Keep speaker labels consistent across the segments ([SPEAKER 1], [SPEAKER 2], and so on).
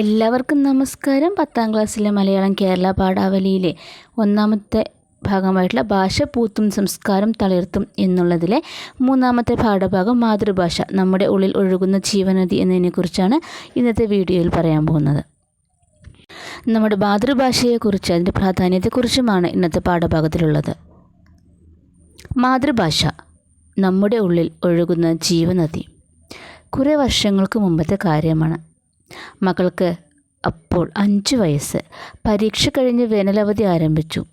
[SPEAKER 1] എല്ലാവർക്കും നമസ്കാരം. പത്താം ക്ലാസ്സിലെ മലയാളം കേരള പാഠാവലിയിലെ ഒന്നാമത്തെ ഭാഗമായിട്ടുള്ള ഭാഷ പൂത്തും സംസ്കാരം തളിർത്തും എന്നുള്ളതിലെ മൂന്നാമത്തെ പാഠഭാഗം മാതൃഭാഷ നമ്മുടെ ഉള്ളിൽ ഒഴുകുന്ന ജീവനദി എന്നതിനെക്കുറിച്ചാണ് ഇന്നത്തെ വീഡിയോയിൽ പറയാൻ പോകുന്നത്. നമ്മുടെ മാതൃഭാഷയെക്കുറിച്ച് അതിന്റെ പ്രാധാന്യത്തെക്കുറിച്ചുമാണ് ഇന്നത്തെ പാഠഭാഗത്തിലുള്ളത്. മാതൃഭാഷ നമ്മുടെ ഉള്ളിൽ ഒഴുകുന്ന ജീവനദി കുറേ വർഷങ്ങൾക്ക് മുമ്പത്തെ കാര്യമാണ്. മകൾക്ക് അപ്പോൾ അഞ്ച് വയസ്സ്. പരീക്ഷ കഴിഞ്ഞ് വേനലവധി ആരംഭിച്ചു.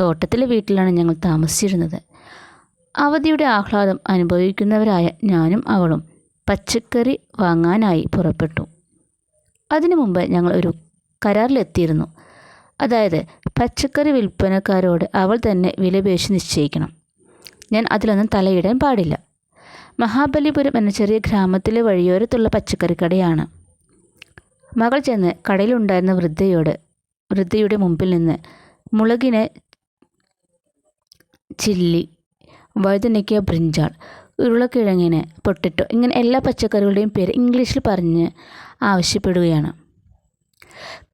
[SPEAKER 1] തോട്ടത്തിലെ വീട്ടിലാണ് ഞങ്ങൾ താമസിച്ചിരുന്നത്. അവധിയുടെ ആഹ്ലാദം അനുഭവിക്കുന്നവരായ ഞാനും അവളും പച്ചക്കറി വാങ്ങാനായി പുറപ്പെട്ടു. അതിനു മുമ്പ് ഞങ്ങൾ ഒരു കരാറിലെത്തിയിരുന്നു. അതായത് പച്ചക്കറി വിൽപ്പനക്കാരോട് അവൾ തന്നെ വിലപേശി നിശ്ചയിക്കണം. ഞാൻ അതിലൊന്നും തലയിടാൻ പാടില്ല. മഹാബലിപുരം എന്ന ചെറിയ ഗ്രാമത്തിലെ വഴിയോരത്തുള്ള പച്ചക്കറി കടയാണ്. മകൾ ചെന്ന് കടയിലുണ്ടായിരുന്ന വൃദ്ധയോട് വൃദ്ധയുടെ മുമ്പിൽ നിന്ന് മുളകിന് ചില്ലി വഴുതനയ്ക്ക് ബ്രിഞ്ചാൾ ഉരുളക്കിഴങ്ങിന് പൊട്ടിട്ടോ. ഇങ്ങനെ എല്ലാ പച്ചക്കറികളുടെയും പേര് ഇംഗ്ലീഷിൽ പറഞ്ഞ് ആവശ്യപ്പെടുകയാണ്.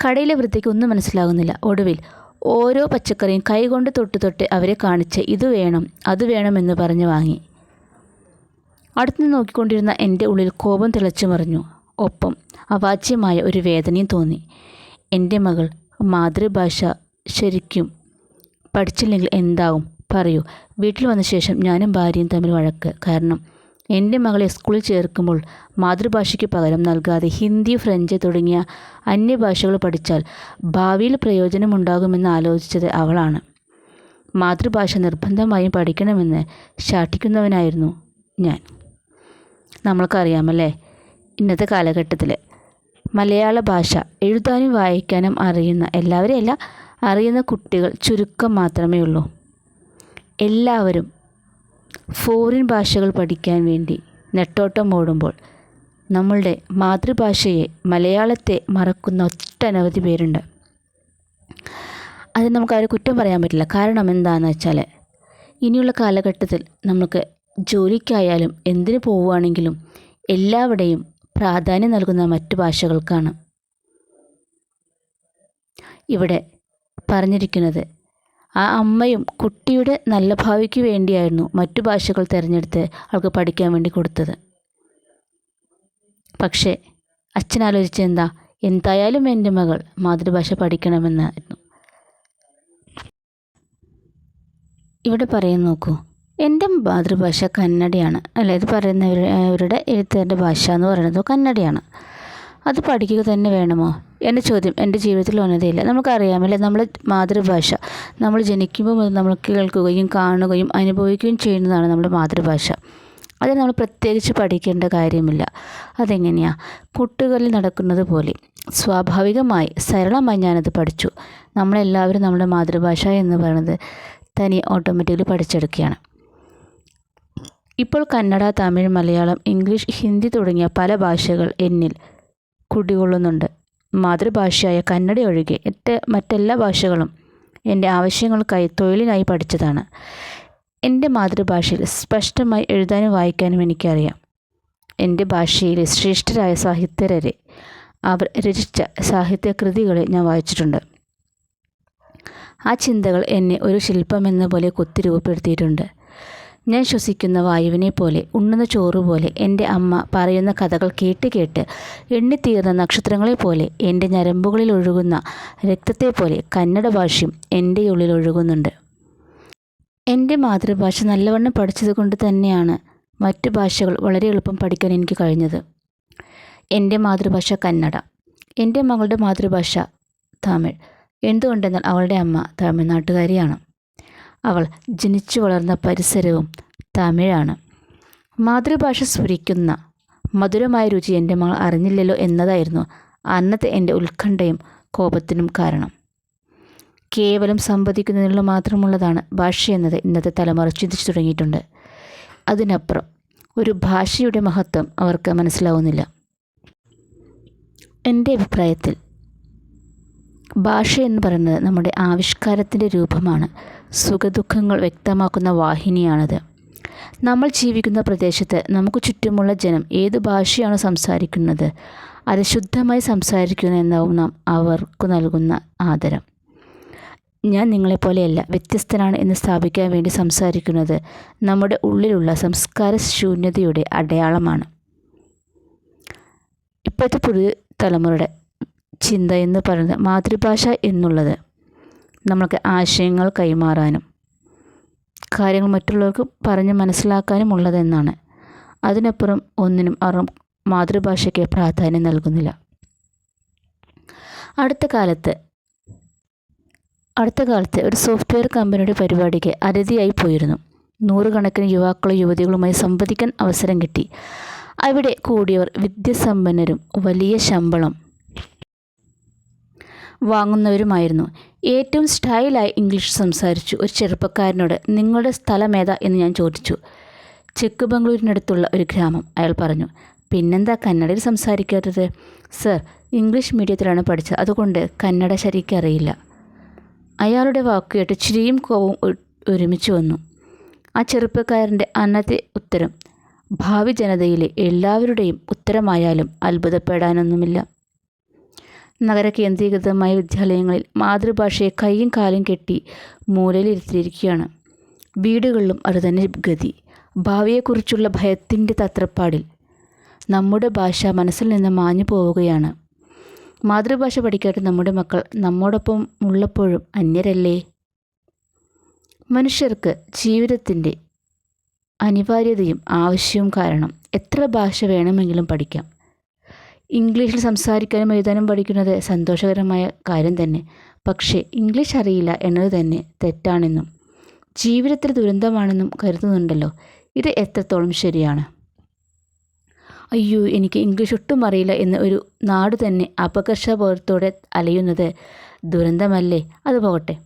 [SPEAKER 1] കടയിലെ വൃദ്ധയ്ക്ക് ഒന്നും മനസ്സിലാകുന്നില്ല. ഒടുവിൽ ഓരോ പച്ചക്കറിയും കൈകൊണ്ട് തൊട്ട് തൊട്ട് അവരെ കാണിച്ച് ഇത് വേണം അത് വേണമെന്ന് പറഞ്ഞ് വാങ്ങി. അടുത്ത് നോക്കിക്കൊണ്ടിരുന്ന എന്റെ ഉള്ളിൽ കോപം തിളച്ചു മറിഞ്ഞു ഒപ്പം അവാച്യമായ ഒരു വേദനയും തോന്നി. എന്റെ മകൾ മാതൃഭാഷ ശരിക്കും പഠിച്ചില്ലെങ്കിൽ എന്താവും? പറയൂ. വീട്ടിൽ വന്ന ശേഷം ഞാനും ഭാര്യയും തമ്മിൽ വഴക്ക്. കാരണം എന്റെ മകളെ സ്കൂളിൽ ചേർക്കുമ്പോൾ മാതൃഭാഷയ്ക്ക് പകരം നൽകാതെ ഹിന്ദി ഫ്രഞ്ച് തുടങ്ങിയ അന്യഭാഷകൾ പഠിച്ചാൽ ഭാവിയിൽ പ്രയോജനമുണ്ടാകുമെന്ന് ആലോചിച്ചത് അവളാണ്. മാതൃഭാഷ നിർബന്ധമായും പഠിക്കണമെന്ന് ശാഠിക്കുന്നവനായിരുന്നു ഞാൻ. നമ്മൾക്കറിയാമല്ലേ? ഇന്നത്തെ കാലഘട്ടത്തിൽ മലയാള ഭാഷ എഴുതാനും വായിക്കാനും അറിയുന്ന എല്ലാവരെയല്ല അറിയുന്ന കുട്ടികൾ ചുരുക്കം മാത്രമേ ഉള്ളൂ. എല്ലാവരും ഫോറിൻ ഭാഷകൾ പഠിക്കാൻ വേണ്ടി നെട്ടോട്ടം ഓടുമ്പോൾ നമ്മളുടെ മാതൃഭാഷയെ മലയാളത്തെ മറക്കുന്ന ഒട്ടനവധി പേരുണ്ട്. അത് നമുക്ക് അവരെ കുറ്റം പറയാൻ പറ്റില്ല. കാരണം എന്താണെന്ന് വെച്ചാൽ ഇനിയുള്ള കാലഘട്ടത്തിൽ നമുക്ക് ജോലിക്കായാലും എന്തിനു പോവുകയാണെങ്കിലും എല്ലാവിടെയും പ്രാധാന്യം നൽകുന്ന മറ്റു ഭാഷകൾക്കാണ്. ഇവിടെ പറഞ്ഞിരിക്കുന്നത് ആ അമ്മയും കുട്ടിയുടെ നല്ല ഭാവിക്ക് വേണ്ടിയായിരുന്നു മറ്റു ഭാഷകൾ തിരഞ്ഞെടുത്ത് അവൾക്ക് പഠിക്കാൻ വേണ്ടി കൊടുത്തത്. പക്ഷേ അച്ഛൻ ആലോചിച്ചെന്താ എന്തായാലും എന്റെ മകൾ മാതൃഭാഷ പഠിക്കണമെന്നായിരുന്നു. ഇവിടെ പറയാൻ നോക്കൂ. എന്റെ മാതൃഭാഷ കന്നഡയാണ്. ഇത് പറയുന്നവരുടെ എഴുത്തുകാരുടെ ഭാഷ എന്ന് പറയുന്നത് കന്നഡയാണ്. അത് പഠിക്കുക തന്നെ വേണമോ? എന്റെ ചോദ്യം എന്റെ ജീവിതത്തിൽ വന്നതേയില്ല. നമുക്കറിയാമല്ലേ നമ്മൾ മാതൃഭാഷ. നമ്മൾ ജനിക്കുമ്പോൾ മുതൽ നമ്മൾ കേൾക്കുകയും കാണുകയും അനുഭവിക്കുകയും ചെയ്യുന്നതാണ് നമ്മുടെ മാതൃഭാഷ. അത് നമ്മൾ പ്രത്യേകിച്ച് പഠിക്കേണ്ട കാര്യമില്ല. അതെങ്ങനെയാണ് കുട്ടികളിൽ നടക്കുന്നത് പോലെ. സ്വാഭാവികമായി സരളമായി ഞാനത് പഠിച്ചു. നമ്മളെല്ലാവരും നമ്മുടെ മാതൃഭാഷ എന്ന് പറയുന്നത് തനി ഓട്ടോമാറ്റിക്കലി പഠിച്ചെടുക്കുകയാണ്. ഇപ്പോൾ കന്നഡ തമിഴ് മലയാളം ഇംഗ്ലീഷ് ഹിന്ദി തുടങ്ങിയ പല ഭാഷകൾ എന്നിൽ കുടികൊള്ളുന്നുണ്ട്. മാതൃഭാഷയായ കന്നഡ ഒഴികെ എന്റെ മറ്റെല്ലാ ഭാഷകളും എന്റെ ആവശ്യങ്ങൾക്കായി തൊഴിലിനായി പഠിച്ചതാണ്. എന്റെ മാതൃഭാഷയിൽ സ്പഷ്ടമായി എഴുതാനും വായിക്കാനും എനിക്കറിയാം. എന്റെ ഭാഷയിലെ ശ്രേഷ്ഠരായ സാഹിത്യരെ അവർ രചിച്ച സാഹിത്യകൃതികളെ ഞാൻ വായിച്ചിട്ടുണ്ട്. ആ ചിന്തകൾ എന്നെ ഒരു ശില്പമെന്ന പോലെ കൊത്തി രൂപപ്പെടുത്തിയിട്ടുണ്ട്. ഞാൻ ശ്വസിക്കുന്ന വായുവിനെ പോലെ ഉണ്ണുന്ന ചോറ് പോലെ എന്റെ അമ്മ പറയുന്ന കഥകൾ കേട്ട് കേട്ട് എണ്ണിത്തീർന്ന നക്ഷത്രങ്ങളെ പോലെ എന്റെ ഞരമ്പുകളിൽ ഒഴുകുന്ന രക്തത്തെ പോലെ കന്നഡ ഭാഷയും എന്റെ ഉള്ളിൽ ഒഴുകുന്നുണ്ട്. എന്റെ മാതൃഭാഷ നല്ലവണ്ണം പഠിച്ചത് കൊണ്ട് തന്നെയാണ് മറ്റു ഭാഷകൾ വളരെ എളുപ്പം പഠിക്കാൻ എനിക്ക് കഴിഞ്ഞത്. എന്റെ മാതൃഭാഷ കന്നഡ. എന്റെ മകളുടെ മാതൃഭാഷ തമിഴ്. എന്തുകൊണ്ടെന്നാൽ അവളുടെ അമ്മ തമിഴ്നാട്ടുകാരിയാണ്. അവൾ ജനിച്ചു വളർന്ന പരിസരവും തമിഴാണ്. മാതൃഭാഷ സ്ഫുരിക്കുന്ന മധുരമായ രുചി എന്റെ മകൾ അറിഞ്ഞില്ലല്ലോ എന്നതായിരുന്നു അന്നത്തെ എന്റെ ഉത്കണ്ഠയും കോപത്തിനും കാരണം. കേവലം സമ്പദിക്കുന്നതിനുള്ള മാത്രമുള്ളതാണ് ഭാഷ എന്നത് ഇന്നത്തെ തലമുറ ചിന്തിച്ചു തുടങ്ങിയിട്ടുണ്ട്. അതിനപ്പുറം ഒരു ഭാഷയുടെ മഹത്വം അവർക്ക് മനസ്സിലാവുന്നില്ല. എന്റെ അഭിപ്രായത്തിൽ ഭാഷ എന്ന് പറയുന്നത് നമ്മുടെ ആവിഷ്കാരത്തിന്റെ രൂപമാണ്. സുഖദുഃഖങ്ങൾ വ്യക്തമാക്കുന്ന വാഹിനിയാണത്. നമ്മൾ ജീവിക്കുന്ന പ്രദേശത്ത് നമുക്ക് ചുറ്റുമുള്ള ജനം ഏത് ഭാഷയാണ് സംസാരിക്കുന്നത്? അത് ശുദ്ധമായി സംസാരിക്കുന്നു എന്നാവും നാം അവർക്ക് നൽകുന്ന ആദരം. ഞാൻ നിങ്ങളെപ്പോലെയല്ല വ്യത്യസ്തനാണ് എന്ന് സ്ഥാപിക്കാൻ വേണ്ടി സംസാരിക്കുന്നത് നമ്മുടെ ഉള്ളിലുള്ള സംസ്കാര ശൂന്യതയുടെ അടയാളമാണ്. ഇപ്പോഴത്തെ പുതിയ തലമുറയുടെ ചിന്ത എന്ന് പറയുന്നത് മാതൃഭാഷ എന്നുള്ളത്. നമ്മൾക്ക് ആശയങ്ങൾ കൈമാറാനും കാര്യങ്ങൾ മറ്റുള്ളവർക്ക് പറഞ്ഞ് മനസ്സിലാക്കാനും ഉള്ളതെന്നാണ്. അതിനപ്പുറം ഒന്നിനും അവർ മാതൃഭാഷയ്ക്ക് പ്രാധാന്യം നൽകുന്നില്ല. അടുത്ത കാലത്ത് അടുത്ത കാലത്ത് ഒരു സോഫ്റ്റ്വെയർ കമ്പനിയുടെ പരിപാടിക്ക് അതിഥിയായി പോയിരുന്നു. നൂറുകണക്കിന് യുവാക്കളും യുവതികളുമായി സംവദിക്കാൻ അവസരം കിട്ടി. അവിടെ കൂടിയവർ വിദ്യാസമ്പന്നരും വലിയ ശമ്പളം വാങ്ങുന്നവരുമായിരുന്നു. ഏറ്റവും സ്റ്റൈലായി ഇംഗ്ലീഷ് സംസാരിച്ചു ഒരു ചെറുപ്പക്കാരനോട് നിങ്ങളുടെ സ്ഥലമേതാ എന്ന് ഞാൻ ചോദിച്ചു. ചെക്ക് ബംഗളൂരിനടുത്തുള്ള ഒരു ഗ്രാമം അയാൾ പറഞ്ഞു. പിന്നെന്താ കന്നഡയിൽ സംസാരിക്കാത്തത്? സർ ഇംഗ്ലീഷ് മീഡിയത്തിലാണ് പഠിച്ചത്. അതുകൊണ്ട് കന്നഡ ശരിക്കറിയില്ല അയാളുടെ വാക്ക് കേട്ട് ചിരിയും കോവും ഒരുമിച്ച് വന്നു. ആ ചെറുപ്പക്കാരന്റെ അന്നത്തെ ഉത്തരം ഭാവി ജനതയിലെ എല്ലാവരുടെയും ഉത്തരമായാലും അത്ഭുതപ്പെടാനൊന്നുമില്ല. നഗര കേന്ദ്രീകൃതമായ വിദ്യാലയങ്ങളിൽ മാതൃഭാഷയെ കൈയും കാലും കെട്ടി മൂലയിലിരുത്തിയിരിക്കുകയാണ്. വീടുകളിലും അതുതന്നെ ഗതി. ഭാവിയെക്കുറിച്ചുള്ള ഭയത്തിന്റെ തത്രപ്പാടിൽ നമ്മുടെ ഭാഷ മനസ്സിൽ നിന്ന് മാഞ്ഞു പോവുകയാണ്. മാതൃഭാഷ പഠിക്കാത്ത നമ്മുടെ മക്കൾ നമ്മോടൊപ്പം ഉള്ളപ്പോഴും അന്യരല്ലേ? മനുഷ്യർക്ക് ജീവിതത്തിന്റെ അനിവാര്യതയും ആവശ്യവും കാരണം എത്ര ഭാഷ വേണമെങ്കിലും പഠിക്കാം. ഇംഗ്ലീഷിൽ സംസാരിക്കാനും എഴുതാനും പഠിക്കുന്നത് സന്തോഷകരമായ കാര്യം തന്നെ. പക്ഷേ ഇംഗ്ലീഷ് അറിയില്ല എന്നത് തന്നെ തെറ്റാണെന്നും ജീവിതത്തിൽ ദുരന്തമാണെന്നും കരുതുന്നുണ്ടല്ലോ. ഇത് എത്രത്തോളം ശരിയാണ്? അയ്യോ എനിക്ക് ഇംഗ്ലീഷ് ഒട്ടും അറിയില്ല എന്ന ഒരു നാട് തന്നെ അപകർഷബോധത്തോടെ അലയുന്നത് ദുരന്തമല്ലേ? അത് പോകട്ടെ.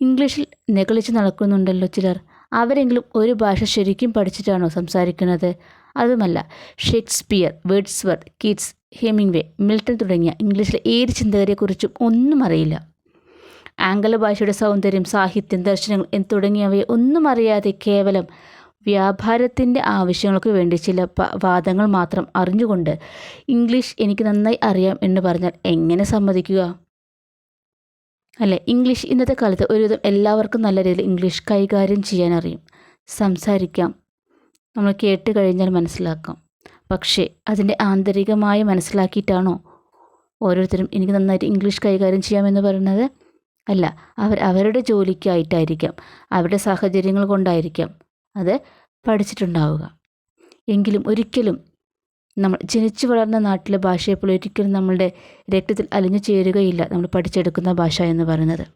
[SPEAKER 1] ഇംഗ്ലീഷിൽ നെകളിച്ച് നടക്കുന്നുണ്ടല്ലോ ചിലർ. അവരെങ്കിലും ഒരു ഭാഷ ശരിക്കും പഠിച്ചിട്ടാണോ സംസാരിക്കുന്നത്? അതുമല്ല Shakespeare Wordsworth Keats Hemingway Milton തുടങ്ങിയ ഇംഗ്ലീഷിലെ ഏത് ചിന്തകരെക്കുറിച്ചും ഒന്നും അറിയില്ല. ആംഗല ഭാഷയുടെ സൗന്ദര്യം സാഹിത്യം ദർശനങ്ങൾ തുടങ്ങിയവയെ ഒന്നും അറിയാതെ കേവലം വ്യാപാരത്തിന്റെ ആവശ്യങ്ങൾക്ക് വേണ്ടി ചില വാദങ്ങൾ മാത്രം അറിഞ്ഞുകൊണ്ട് ഇംഗ്ലീഷ് എനിക്ക് നന്നായി അറിയാം എന്ന് പറഞ്ഞാൽ എങ്ങനെ സമ്മതിക്കുക? അല്ലേ ഇംഗ്ലീഷ് ഇന്നത്തെ കാലത്ത് ഒരുവിധം എല്ലാവർക്കും നല്ല രീതിയിൽ ഇംഗ്ലീഷ് കൈകാര്യം ചെയ്യാൻ അറിയും. സംസാരിക്കാം. നമ്മൾ കേട്ട് കഴിഞ്ഞാൽ മനസ്സിലാക്കാം. പക്ഷേ അതിന്റെ ആന്തരികമായി മനസ്സിലാക്കിയിട്ടാണോ ഓരോരുത്തരും എനിക്ക് നന്നായിട്ട് ഇംഗ്ലീഷ് കൈകാര്യം ചെയ്യാമെന്ന് പറയുന്നത്? അല്ല അവർ അവരുടെ ജോലിക്കായിട്ടായിരിക്കാം അവരുടെ സാഹചര്യങ്ങൾ കൊണ്ടായിരിക്കാം അത് പഠിച്ചിട്ടുണ്ടാവുക. എങ്കിലും ഒരിക്കലും നമ്മൾ ജനിച്ചു വളർന്ന നാട്ടിലെ ഭാഷയെപ്പോൾ ഒരിക്കലും നമ്മളുടെ രക്തത്തിൽ അലിഞ്ഞു ചേരുകയില്ല നമ്മൾ പഠിച്ചെടുക്കുന്ന ഭാഷ എന്ന് പറയുന്നത്.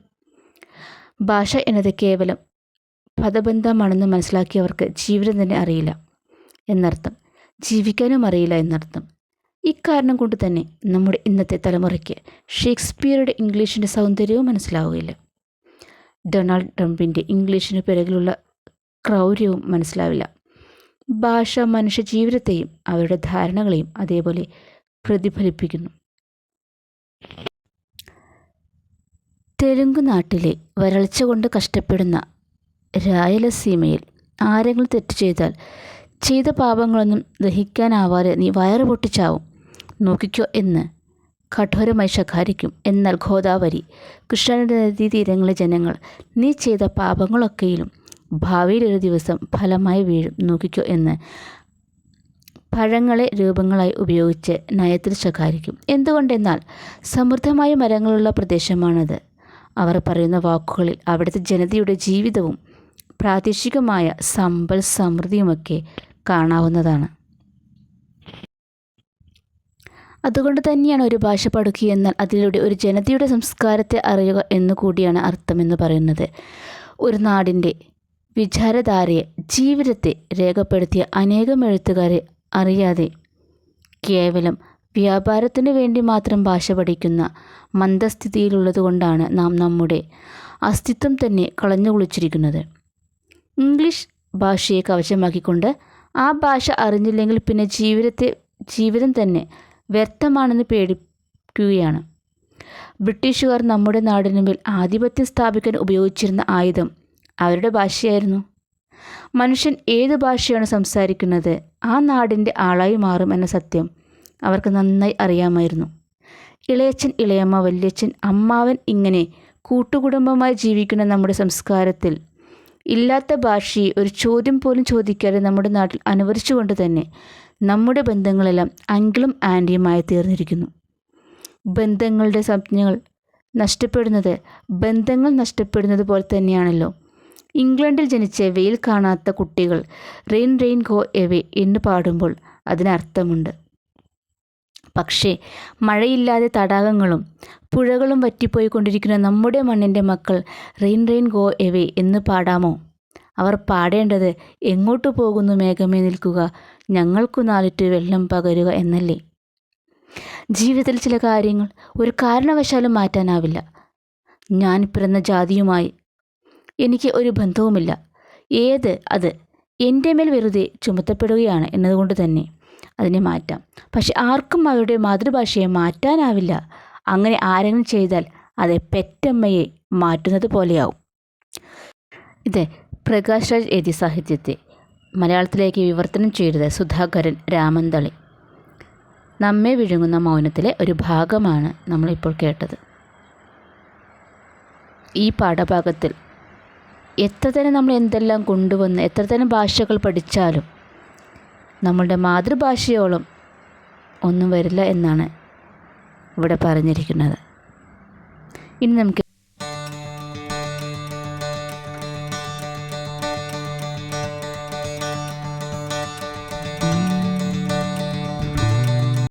[SPEAKER 1] ഭാഷ എന്നത് കേവലം പദബന്ധമാണെന്ന് മനസ്സിലാക്കിയവർക്ക് ജീവിതം തന്നെ അറിയില്ല എന്നർത്ഥം. ജീവിക്കാനും അറിയില്ല എന്നർത്ഥം. ഇക്കാരണം കൊണ്ട് തന്നെ നമ്മുടെ ഇന്നത്തെ തലമുറയ്ക്ക് ഷേക്സ്പിയറുടെ ഇംഗ്ലീഷിന്റെ സൗന്ദര്യവും മനസ്സിലാവുകയില്ല. ഡൊണാൾഡ് ട്രംപിന്റെ ഇംഗ്ലീഷിന് പിറകിലുള്ള ക്രൗര്യവും മനസ്സിലാവില്ല. ഭാഷ മനുഷ്യ ജീവിതത്തെയും അവരുടെ ധാരണകളെയും അതേപോലെ പ്രതിഫലിപ്പിക്കുന്നു. തെലുങ്ക് നാട്ടിലെ വരൾച്ച കൊണ്ട് കഷ്ടപ്പെടുന്ന രായലസീമയിൽ ആരെങ്കിലും തെറ്റ് ചെയ്താൽ ചെയ്ത പാപങ്ങളൊന്നും ദഹിക്കാനാവാതെ നീ വയറ് പൊട്ടിച്ചാവും. നോക്കിക്കോ എന്ന് കഠോരമായി ശകാരിക്കും. എന്നാൽ ഗോദാവരി നദി തീരങ്ങളിലെ ജനങ്ങൾ നീ ചെയ്ത പാപങ്ങളൊക്കെയിലും ഭാവിയിലൊരു ദിവസം ഫലമായി വീഴും. നോക്കിക്കോ എന്ന് പഴങ്ങളെ രൂപങ്ങളായി ഉപയോഗിച്ച് നയത്തിൽ ശകാരിക്കും. എന്തുകൊണ്ടെന്നാൽ സമൃദ്ധമായ മരങ്ങളുള്ള പ്രദേശമാണത്. അവർ പറയുന്ന വാക്കുകളിൽ അവിടുത്തെ ജനതയുടെ ജീവിതവും പ്രാദേശികമായ സമ്പൽ സമൃദ്ധിയുമൊക്കെ കാണാവുന്നതാണ്. അതുകൊണ്ട് തന്നെയാണ് ഒരു ഭാഷ പഠിക്കുക എന്നാൽ അതിലൂടെ ഒരു ജനതയുടെ സംസ്കാരത്തെ അറിയുക എന്നു കൂടിയാണ് അർത്ഥമെന്ന് പറയുന്നത്. ഒരു നാടിന്റെ വിചാരധാരയെ ജീവിതത്തെ രേഖപ്പെടുത്തിയ അനേകം എഴുത്തുകാരെ അറിയാതെ കേവലം വ്യാപാരത്തിനു വേണ്ടി മാത്രം ഭാഷ പഠിക്കുന്ന മന്ദസ്ഥിതിയിലുള്ളതുകൊണ്ടാണ് നാം നമ്മുടെ അസ്തിത്വം തന്നെ കളഞ്ഞു കുളിച്ചിരിക്കുന്നത് ഇംഗ്ലീഷ് ഭാഷയെ കവചമാക്കിക്കൊണ്ട് ആ ഭാഷ അറിഞ്ഞില്ലെങ്കിൽ പിന്നെ ജീവിതത്തെ ജീവിതം തന്നെ വ്യർത്ഥമാണെന്ന് പേടിക്കുകയാണ്. ബ്രിട്ടീഷുകാർ നമ്മുടെ നാടിന് മേൽ ആധിപത്യം സ്ഥാപിക്കാൻ ഉപയോഗിച്ചിരുന്ന ആയുധം അവരുടെ ഭാഷയായിരുന്നു. മനുഷ്യൻ ഏത് ഭാഷയാണ് സംസാരിക്കുന്നത് ആ നാടിന്റെ ആളായി മാറും എന്ന സത്യം അവർക്ക് നന്നായി അറിയാമായിരുന്നു. ഇളയച്ചൻ ഇളയമ്മ വല്യച്ഛൻ അമ്മാവൻ ഇങ്ങനെ കൂട്ടുകുടുംബമായി ജീവിക്കുന്ന നമ്മുടെ സംസ്കാരത്തിൽ ഇല്ലാത്ത ഭാഷയെ ഒരു ചോദ്യം പോലും ചോദിക്കാതെ നമ്മുടെ നാട്ടിൽ അനുവദിച്ചുകൊണ്ട് തന്നെ നമ്മുടെ ബന്ധങ്ങളെല്ലാം അങ്കിളും ആന്റിയുമായി തീർന്നിരിക്കുന്നു. ബന്ധങ്ങളുടെ സംജ്ഞകൾ നഷ്ടപ്പെടുന്നത് ബന്ധങ്ങൾ നഷ്ടപ്പെടുന്നത് പോലെ തന്നെയാണല്ലോ. ഇംഗ്ലണ്ടിൽ ജനിച്ച വെയിൽ കാണാത്ത കുട്ടികൾ റെയിൻ റെയിൻ ഗോ എവേ എന്ന് പാടുമ്പോൾ അതിനർത്ഥമുണ്ട്. പക്ഷേ മഴയില്ലാതെ തടാകങ്ങളും പുഴകളും വറ്റിപ്പോയിക്കൊണ്ടിരിക്കുന്ന നമ്മുടെ മണ്ണിന്റെ മക്കൾ റെയിൻ റെയിൻ ഗോ എവേ എന്ന് പാടാമോ? അവർ പാടേണ്ടത് എങ്ങോട്ട് പോകുന്നു മേഘമേ നിൽക്കുക ഞങ്ങൾക്കു നാലിട്ട് വെള്ളം പകരുക എന്നല്ലേ? ജീവിതത്തിൽ ചില കാര്യങ്ങൾ ഒരു കാരണവശാലും മാറ്റാനാവില്ല. ഞാൻ പിറന്ന ജാതിയുമായി എനിക്ക് ഒരു ബന്ധവുമില്ല. ഏത്? അത് എന്റെ മേൽ വെറുതെ ചുമത്തപ്പെടുകയാണ് എന്നതുകൊണ്ട് തന്നെ. അതിനെ മാറ്റാം. പക്ഷെ ആർക്കും അവരുടെ മാതൃഭാഷയെ മാറ്റാനാവില്ല. അങ്ങനെ ആരെങ്കിലും ചെയ്താൽ അത് പെറ്റമ്മയെ മാറ്റുന്നത് പോലെയാവും. ഇത് പ്രകാശ് രാജ് എഴുതിയ സാഹിത്യത്തെ മലയാളത്തിലേക്ക് വിവർത്തനം ചെയ്തത് സുധാകരൻ രാമന്തളി നമ്മെ വിഴുങ്ങുന്ന മൗനത്തിലെ ഒരു ഭാഗമാണ് നമ്മളിപ്പോൾ കേട്ടത്. ഈ പാഠഭാഗത്തിൽ എത്ര തന്നെ നമ്മൾ എന്തെല്ലാം കൊണ്ടുവന്ന് എത്ര തന്നെ ഭാഷകൾ പഠിച്ചാലും നമ്മളുടെ മാതൃഭാഷയോളം ഒന്നും വരില്ല എന്നാണ് ഇവിടെ പറഞ്ഞിരിക്കുന്നത്. ഇനി നമുക്ക്